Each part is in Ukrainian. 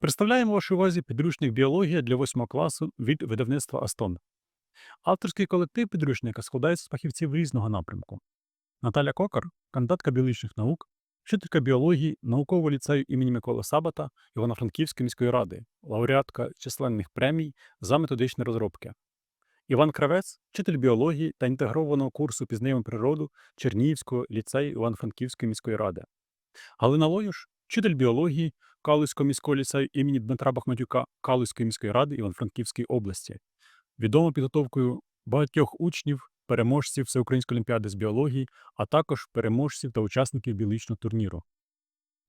Представляємо вашій увазі підручник біологія для 8 класу від видавництва Астон. Авторський колектив підручника складається з фахівців різного напрямку. Наталя Кокар, кандидатка біологічних наук, вчителька біології наукового ліцею імені Миколи Сабата Івано-Франківської міської ради, лауреатка численних премій за методичні розробки. Іван Кравець, вчитель біології та інтегрованого курсу Пізнаємо природу Чернігівського ліцею Івано-Франківської міської ради. Галина Лоюш, вчитель біології Калузького міського ліцею імені Дмитра Бахматюка Калузької міської ради Івано-Франківської області, відома підготовкою багатьох учнів, переможців Всеукраїнської олімпіади з біології, а також переможців та учасників біологічного турніру.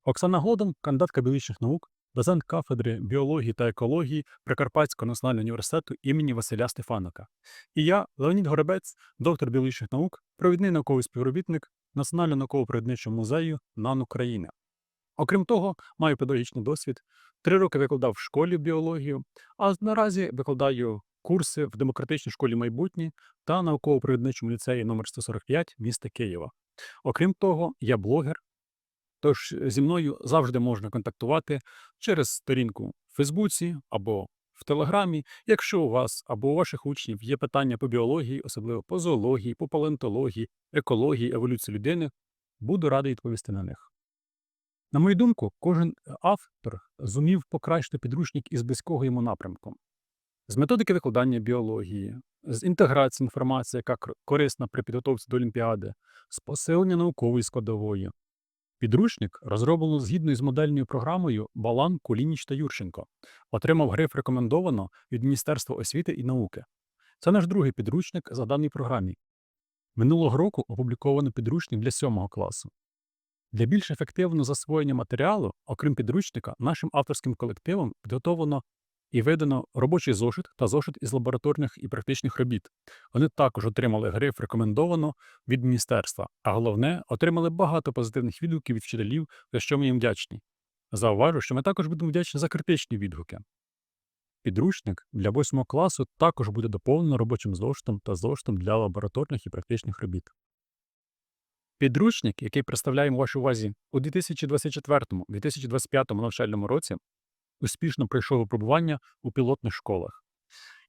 Оксана Годан, кандидатка біологічних наук, доцент кафедри біології та екології Прикарпатського національного університету імені Василя Стефанока. І я, Леонід Горобець, доктор біологічних наук, провідний науковий співробітник Національного науково-природничого музею НАН України. Окрім того, маю педагогічний досвід. Три роки викладав в школі біологію, а наразі викладаю курси в демократичній школі майбутнє та науково-природничому ліцеї номер 145 міста Києва. Окрім того, я блогер, тож зі мною завжди можна контактувати через сторінку в Фейсбуці або в Телеграмі, якщо у вас або у ваших учнів є питання по біології, особливо по зоології, по палеонтології, екології, еволюції людини, буду радий відповісти на них. На мою думку, кожен автор зумів покращити підручник із близького йому напрямку. З методики викладання біології, з інтеграції інформації, яка корисна при підготовці до Олімпіади, з посилення наукової складової. Підручник розроблено згідно із модельною програмою Балан, Кулініч та Юрченко. Отримав гриф рекомендовано від Міністерства освіти і науки. Це наш другий підручник за даній програмі. Минулого року опубліковано підручник для 7 класу. Для більш ефективного засвоєння матеріалу, окрім підручника, нашим авторським колективом підготовлено і видано робочий зошит та зошит із лабораторних і практичних робіт. Вони також отримали гриф рекомендовано від міністерства, а головне, отримали багато позитивних відгуків від вчителів, за що ми їм вдячні. Зауважу, що ми також будемо вдячні за критичні відгуки. Підручник для 8 класу також буде доповнено робочим зошитом та зошитом для лабораторних і практичних робіт. Підручник, який представляємо вашій увазі у 2024-2025 навчальному році, успішно пройшов випробування у пілотних школах.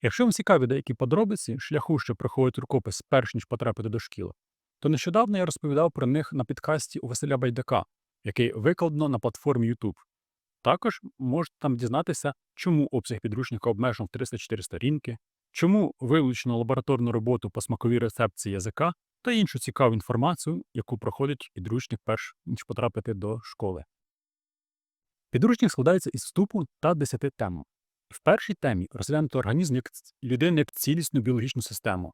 Якщо вам цікаві деякі подробиці шляху, що проходить рукопис перш ніж потрапити до шкіл, то нещодавно я розповідав про них на підкасті у Василя Байдака, який викладено на платформі YouTube. Також можете там дізнатися, чому обсяг підручника обмежено в 304 сторінки, чому вилучено лабораторну роботу по смаковій рецепції язика та іншу цікаву інформацію, яку проходить підручник перш ніж потрапити до школи. Підручник складається із вступу та 10 тем. В першій темі розглянуто організм як людини як цілісну біологічну систему.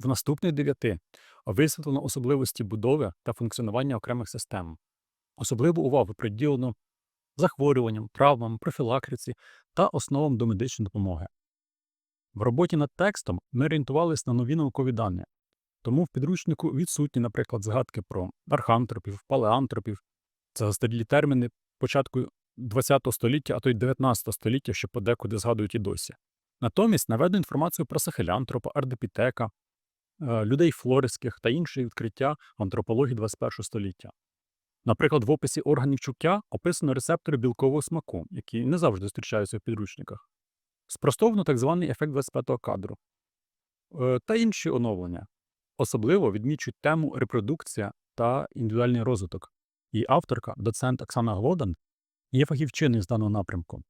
В наступних дев'яти висвітлено особливості будови та функціонування окремих систем. Особливу увагу приділено захворюванням, травмам, профілактиці та основам до медичної допомоги. В роботі над текстом ми орієнтувалися на нові наукові дані, тому в підручнику відсутні, наприклад, згадки про архантропів, палеантропів, це застарілі терміни початку ХХ століття, а то й 19 століття, що подекуди згадують і досі. Натомість наведено інформацію про сахелянтропа, ардепітека, е, людей флориських та інші відкриття антропології 21 століття. Наприклад, в описі органів чуття описано рецептори білкового смаку, які не завжди зустрічаються в підручниках. Спростовано так званий ефект 25-го кадру Е, та інші оновлення. Особливо відмічують тему репродукція та індивідуальний розвиток. Її авторка, доцент Оксана Глодан, є фахівчиною з даного напрямку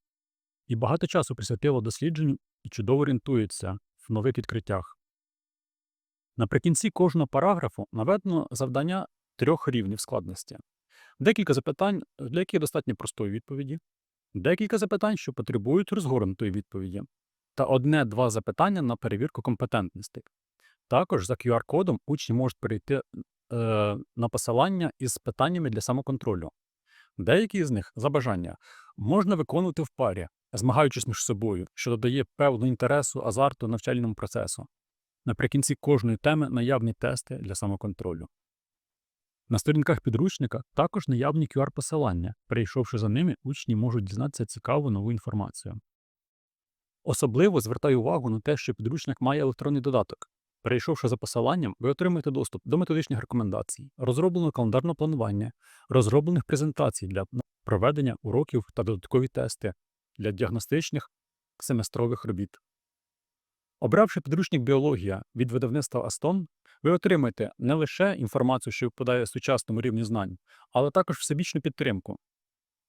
і багато часу присвятила дослідженню і чудово орієнтується в нових відкриттях. Наприкінці кожного параграфу наведено завдання трьох рівнів складності. Декілька запитань, для яких достатньо простої відповіді, декілька запитань, що потребують розгорнутої відповіді, та одне-два запитання на перевірку компетентності. Також за QR-кодом учні можуть перейти е, на посилання із питаннями для самоконтролю. Деякі з них за бажання можна виконувати в парі, змагаючись між собою, що додає певну інтересу, азарту навчальному процесу. Наприкінці кожної теми наявні тести для самоконтролю. На сторінках підручника також наявні QR-посилання. Перейшовши за ними, учні можуть дізнатися цікаву нову інформацію. Особливо звертаю увагу на те, що підручник має електронний додаток. Перейшовши за посиланням, ви отримаєте доступ до методичних рекомендацій, розробленого календарного планування, розроблених презентацій для проведення уроків та додаткові тести, для діагностичних семестрових робіт. Обравши підручник біологія від видавництва Астон, ви отримаєте не лише інформацію, що відповідає сучасному рівню знань, але також всебічну підтримку,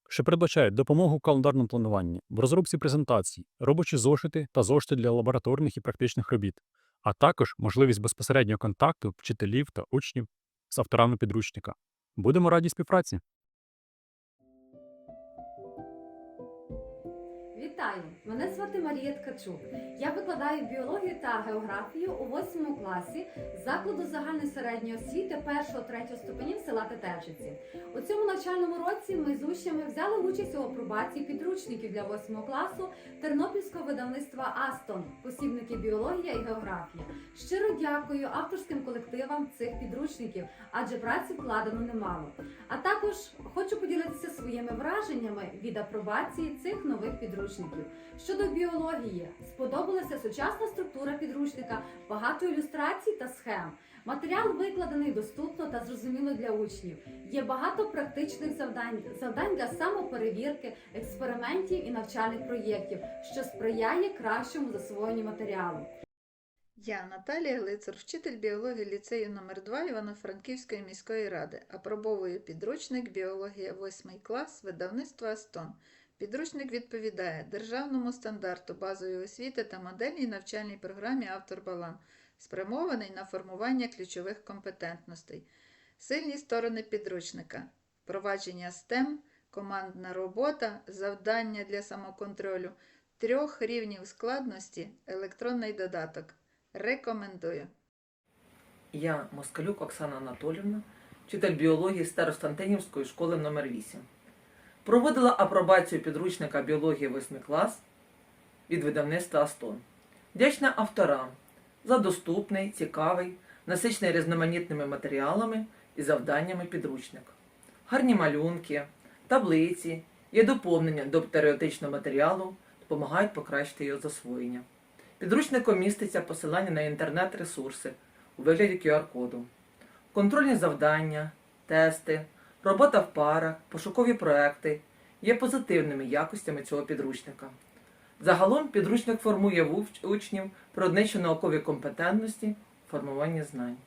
що передбачає допомогу в календарному плануванні, в розробці презентацій, робочі зошити та зошити для лабораторних і практичних робіт, а також можливість безпосереднього контакту вчителів та учнів з авторами підручника. Будемо раді співпраці! Вітаю! Мене звати Марія Ткачук. Я викладаю біологію та географію у 8 класі закладу загальної середньої освіти 1-3 ступенів села Тетевчиці. У цьому навчальному році ми з учнями взяли участь у апробації підручників для 8 класу Тернопільського видавництва Астон, посібники біологія і географія. Щиро дякую авторським колективам цих підручників, адже праці вкладено немало. А також хочу поділитися своїми враженнями від апробації цих нових підручників. Щодо біології, сподобалася сучасна структура підручника, багато ілюстрацій та схем. Матеріал викладений доступно та зрозуміло для учнів. Є багато практичних завдань, завдань для самоперевірки, експериментів і навчальних проєктів, що сприяє кращому засвоєнню матеріалу. Я Наталія Глицер, вчитель біології ліцею номер 2 Івано-Франківської міської ради. Апробовую підручник біологія 8 клас видавництва Астон. Підручник відповідає державному стандарту базової освіти та модельній навчальній програмі Автор Балан, спрямований на формування ключових компетентностей. Сильні сторони підручника: впровадження STEM, командна робота, завдання для самоконтролю, трьох рівнів складності, електронний додаток. Рекомендую. Я Москалюк Оксана Анатолівна, вчитель біології Старостантинівської школи номер 8 Проводила апробацію підручника біології 8 клас від видавництва Астон. Вдячна авторам за доступний, цікавий, насичений різноманітними матеріалами і завданнями підручник. Гарні малюнки, таблиці, є доповнення до теоретичного матеріалу, допомагають покращити його засвоєння. Підручником міститься посилання на інтернет-ресурси у вигляді QR-коду, контрольні завдання, тести, робота в парах, пошукові проекти є позитивними якостями цього підручника. Загалом підручник формує в уч- учнів природничо наукові компетентності, формування знань.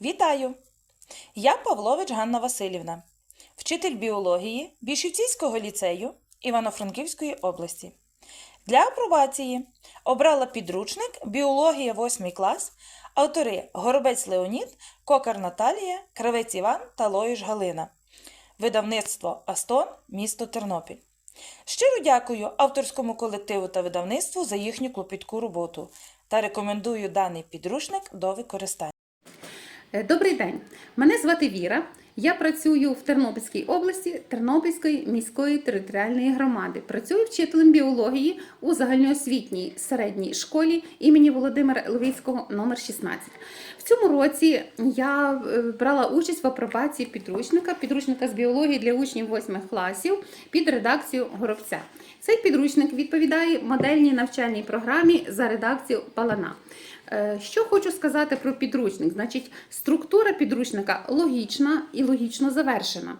Вітаю! Я Павлович Ганна Васильівна, вчитель біології Більшівцівського ліцею Івано-Франківської області. Для апробації обрала підручник Біологія 8 клас, автори Горобець Леонід, Кокар Наталія, Кравець Іван та Лоїш Галина. Видавництво Астон, місто Тернопіль. Щиро дякую авторському колективу та видавництву за їхню клопітку роботу та рекомендую даний підручник до використання. Е, Добрий день. Мене звати Віра. Я працюю в Тернопільській області Тернопільської міської територіальної громади. Працюю вчителем біології у загальноосвітній середній школі імені Володимира Левицького номер 16. В цьому році я е, брала участь в апробації підручника, підручника з біології для учнів 8 класів під редакцією Горобця. Цей підручник відповідає модельній навчальній програмі за редакцією Палана. Е, Що хочу сказати про підручник? Значить, структура підручника логічна і логічно завершена.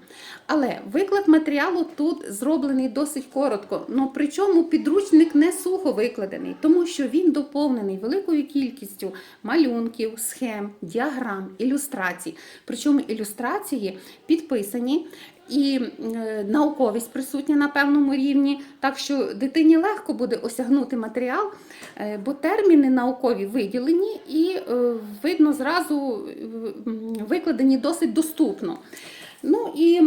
Але виклад матеріалу тут зроблений досить коротко. Ну причому підручник не сухо викладений, тому що він доповнений великою кількістю малюнків, схем, діаграм, ілюстрацій. Причому ілюстрації підписані. І е, науковість присутня на певному рівні, так що дитині легко буде осягнути матеріал, е, бо терміни наукові виділені і е, видно зразу викладені досить доступно. Ну і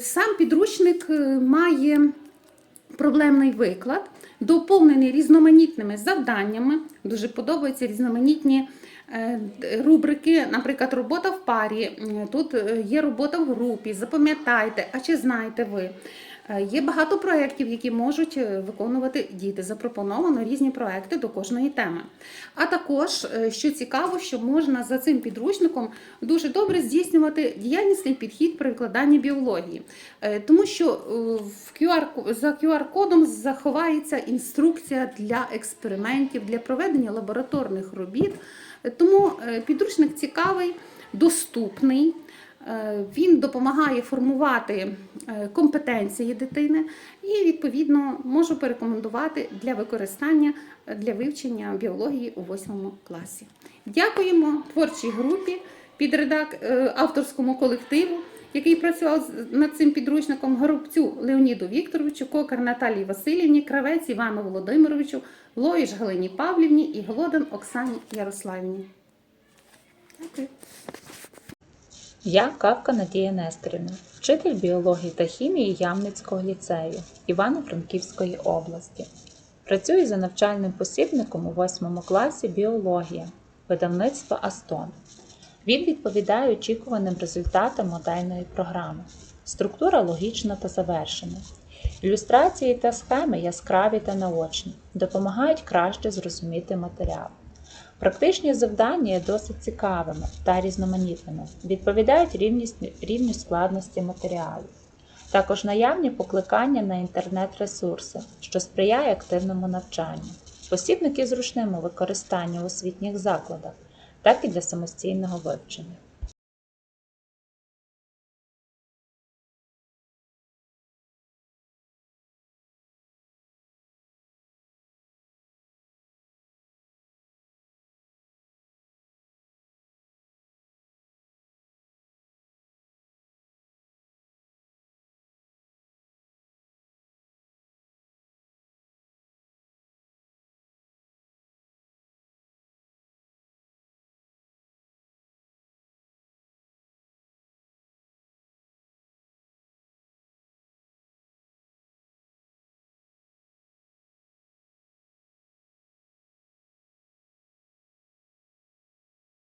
сам підручник має проблемний виклад, доповнений різноманітними завданнями. Дуже подобаються різноманітні рубрики, наприклад, робота в парі. Е, Тут е, є робота в групі. Запам'ятайте, а чи знаєте ви? Е, Є багато проєктів, які можуть е, виконувати діти. Запропоновано різні проекти до кожної теми. А також, е, що цікаво, що можна за цим підручником дуже добре здійснювати діяльнісний підхід при викладанні біології, Е, тому що е, в QR, за QR-кодом заховається інструкція для експериментів, для проведення лабораторних робіт. Тому е, підручник цікавий, доступний. Е, Він допомагає формувати е, компетенції дитини і, відповідно, можу порекомендувати для використання для вивчення біології у 8 класі. Дякуємо творчій групі під редак... е, авторському колективу, який працював над цим підручником Горобцю Леоніду Вікторовичу, Кокар Наталії Васильівні, Кравець Івану Володимировичу, Лоїш Галині Павлівні і Голодан Оксані Ярославівні. Дякую. Я Кавка Надія Несторівна, вчитель біології та хімії Ямницького ліцею Івано-Франківської області. Працюю за навчальним посібником у 8 класі біологія, видавництва Астон. Він відповідає очікуваним результатам модельної програми. Структура логічна та завершена. Ілюстрації та схеми яскраві та наочні, допомагають краще зрозуміти матеріал. Практичні завдання є досить цікавими та різноманітними, відповідають рівню складності матеріалу. Також наявні покликання на інтернет-ресурси, що сприяє активному навчанню. Посібники зручним у використанні у освітніх закладах, так і для самостійного вивчення.